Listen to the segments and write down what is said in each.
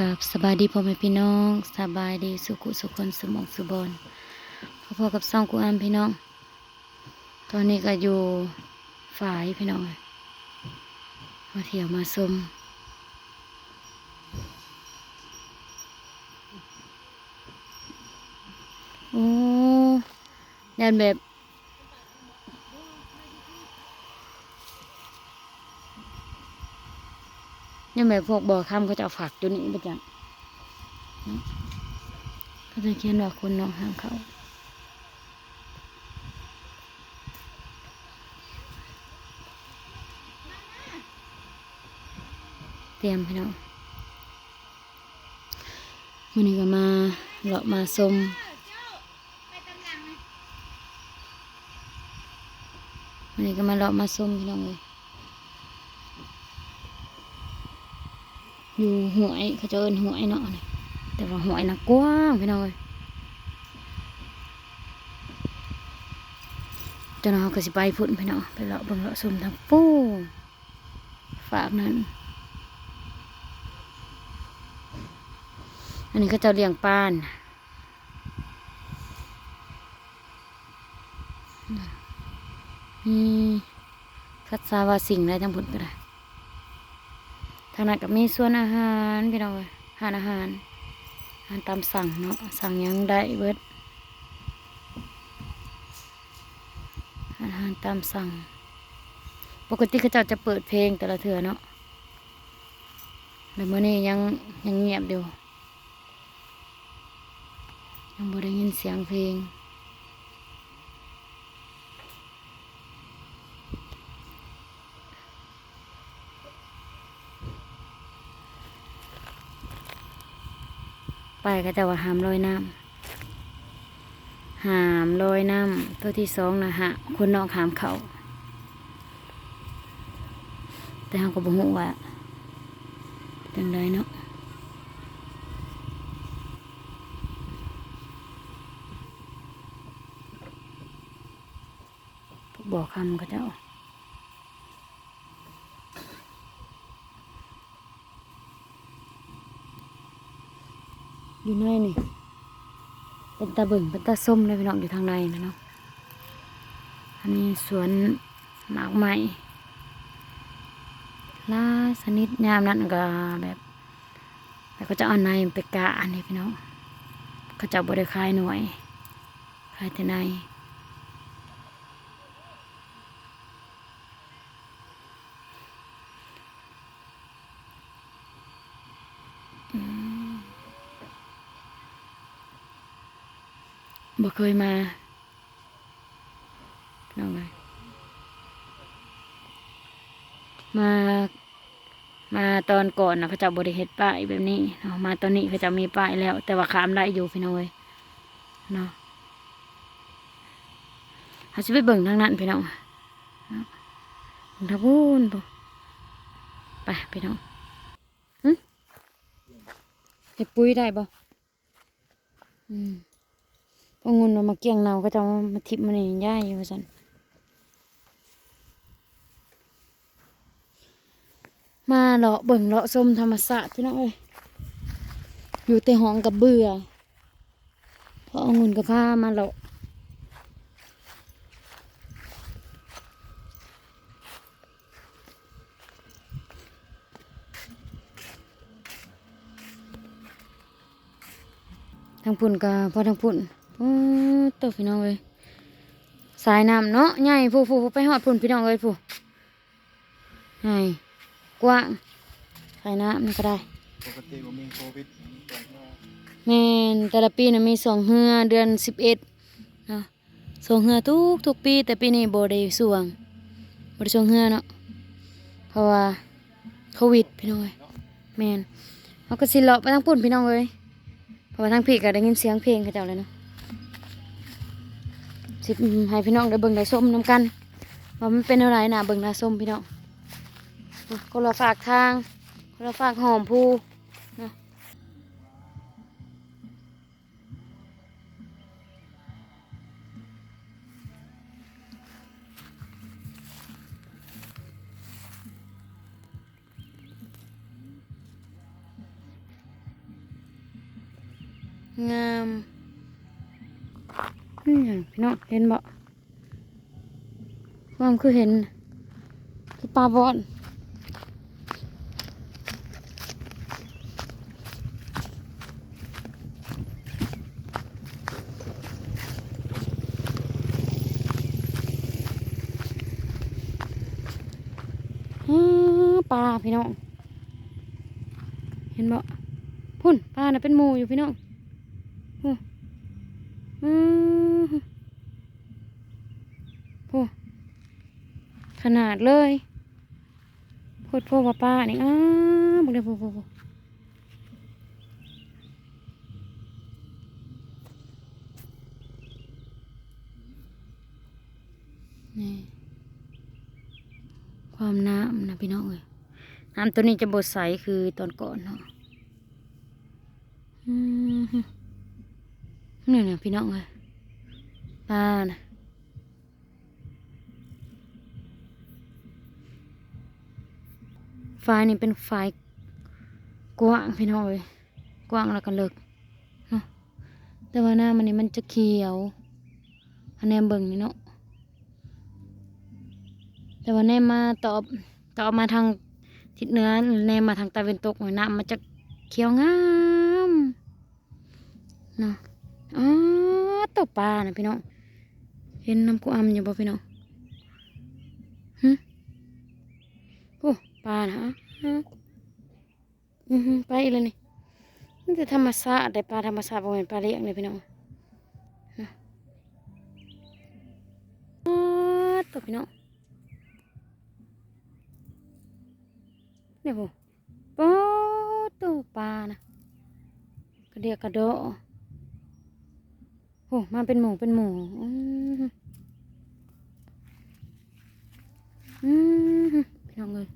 กับสบายดีพ่อแม่พี่น้องสบายดีสุขุสุคนสมองสุบอนพ่อๆกับซ่องกูอามพี่น้อง ตอนนี้ก็อยู่ฝ่ายพี่น้องมาเที่ยวมาชมโอ้ยันแบบ ยังแบบพวกบ่อคำเขาจะเอาฝักอยู่นี่ประจังเขาจะเขียนว่าคนน้องห้ามเขาเตรียมพี่น้องวันนี้ก็มาเลาะมาชมวันนี้ก็มาเลาะมาชมพี่น้องเลย อยู่หวยเขาจะเอินหวยเนาะแต่ว่าหวยนะกว้างพี่น้อยจ้าน้องก็สิไปพุ่นพี่น้องไปเลาะบิ่งเลาะซุ่มทางปูฝากนั้นอันนี้ก็จะเลี้ยงปานมีคัดซาวาสิ่งอะไรทั้งพุ่นก็ได้ ทางนั้นก็มีส่วนอาหารพี่น้องเอ้ยอาหารอาหารอาหารตามสั่งเนาะสั่งยังได้เบิดอาหารตามสั่ง ปกติเขาเจ้าจะเปิดเพลงแต่ละเถื่อเนาะแต่เมื่อนี้ยังยังเงียบอยู่ยังบ่ได้ยินเสียงเพลง ไปก็จะว่าหามลอยน้ำหามลอยน้ำตัวที่สองนะฮะคนนอกหามเขาแต่เขาก็บอกว่าจังไดเนาะบอกคำก็เจ้าอ อยู่ในนี่ เป็นตาเบิ่งเป็นตาส้มเลยพี่น้องอยู่ทางในนะเนาะอันนี้สวนหมากไม้ล่าสนิทยามนั้นก็แบบแล้วก็จะเอาในไปกะอันนี้พี่น้องก็จะบริคายหน่วยคายแต่ในอืม บ่เคยมาน้องเลยมา มาตอนก่อนนะเขาจะบริเฮ็ดป้ายแบบนี้เนาะมาตอนนี้เขาจะมีป้ายแล้ว แต่ว่าขามได้อยู่พี่น้อยเนาะเขาจะไปเบิ่งทางนั้นพี่น้องเนาะเบิ่งทางพูนปุ๊ไปพี่น้องเฮ็ดปุ๋ยได้บ่อืม พองุนมาเกี่ยงเนาก็จะมาทิพมันนี่ย่ายอยู่สันมาเลาะเบิ่งเลาะชมธรรมศาสตร์พี่น้องเอ้ยอยู่แต่ห้องกับเบื่อเพราะเอาเงินกับผ้ามาเลาะทางพุ่นกับพอทางพุ่น ตัวพี่น้องเอ้ยสายน้ำเนาะใหญ่ผู้ผู้ไปหอดพุ่นพี่น้องเอ้ยผู้ใหญ่กว้างสายน้ำนี่ก็ได้ปกติผมมีโควิดแต่ว่าแม่นแต่ละปีน่ะมีสองเฮือเดือนสิบเอ็ดเนาะสองเฮือทุกทุกปี แต่ปีนี้บ่ได้สวงบ่ได้สวงเฮือเนาะเพราะว่าโควิดพี่น้องเอ้ยแม่นเขาก็สิเลาะไปทางพุ่นพี่น้องเอ้ยเพราะว่าทางพี่ก็ได้ยินเสียงเพลงเขาเจ้าเลยเนาะ สิให้พี่น้องได้เบิ่งได้ส้มน้ำกันว่ามันเป็นอะไรนะเบิ่งได้ส้มพี่น้องอะคนละฝากทางคนละฝากหอมพูนะงาม อืมพี่น้องเห็นบ่งามคือเห็นคือปลาบอนอ้าปลาพี่น้อง เห็นบ่พุ่นปลาน่ะเป็นหมูอยู่พี่น้อง อู้อือโอ้ขนาดเลยโพดโพว่าปลานี่อ้าบุกเดี๋ยวโพโพโพนี่ความน้ำนะพี่น้องเอ้ยน้ำตัวนี้จะบดใสคือตอนก่อนเนาะอืม นี่นะพี่น้องเลยปลานะฝายนี่เป็นฝายกว้างพี่น้องเลยกว้างแล้วก็เลิกแต่ว่าหน้ามันนี่มันจะเขียวอันแนมเบิ่งนี่เนาะแต่ว่าแนมมาตอบตอบมาทางทิศเหนือแนมมาทางตะวันตกหน่อยน้ำมันจะเขียวงามเนาะ อ๋อตกปลานะพี่น้อง เห็นน้ำกูอำอยู่บ่พี่น้องฮึโอ้ปลานะฮะอือฮึไปอีกเลยนี่มันจะธรรมชาติได้ปลาธรรมชาติบ่เป็นปลาเลี้ยงเลยพี่น้องอ๋อตพี่น้องเนี่ยผมโอ้ตู้ปลานะกระเดียกกระโดด โอ้มาเป็นหมูเป็นหมูอืมอืมพี่น้องเลย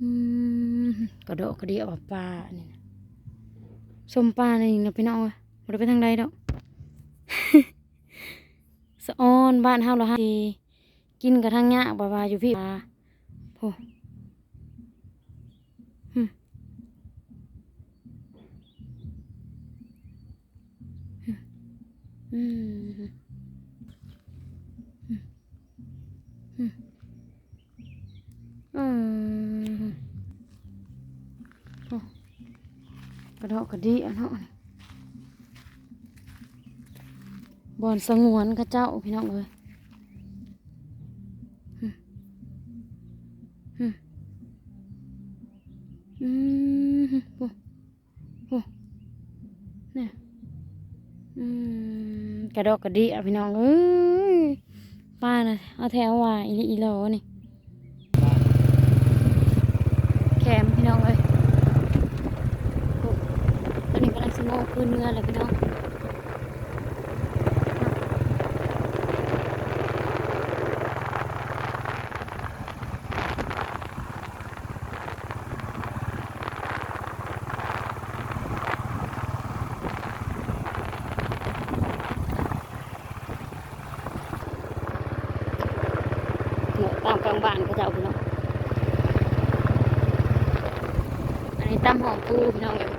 อืมกระโดดกระเดียกว่าปลานี่นะสมปลานี่นะพี่น้องเอ้ยบ่ได้ไปทางใดดอกสะออนบ้านเฮาเราฮะสิกินกระทั่งยากบ่ว่าอยู่พี่ปลา โอ้หึหึอืมหึหึอืมโอ้กระดอกกระดีอะเนาะบอนสงวนกับเจ้าพี่น้องเลย กระดอกกระดิอะพี่น้องเอ้ยป้านะเอาแถวว่าอีลีอีโลนี่แคมพี่น้องเลยโอ้ตอนนี้กำลังสโมกขึ้นเนื้อเลยพี่น้อง ห มูตางบ้านเขาจะเอาพี่น้องอันนี้ตั้มหอมปูพี่น้องแบบ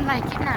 กันใหม่คลิปหน้า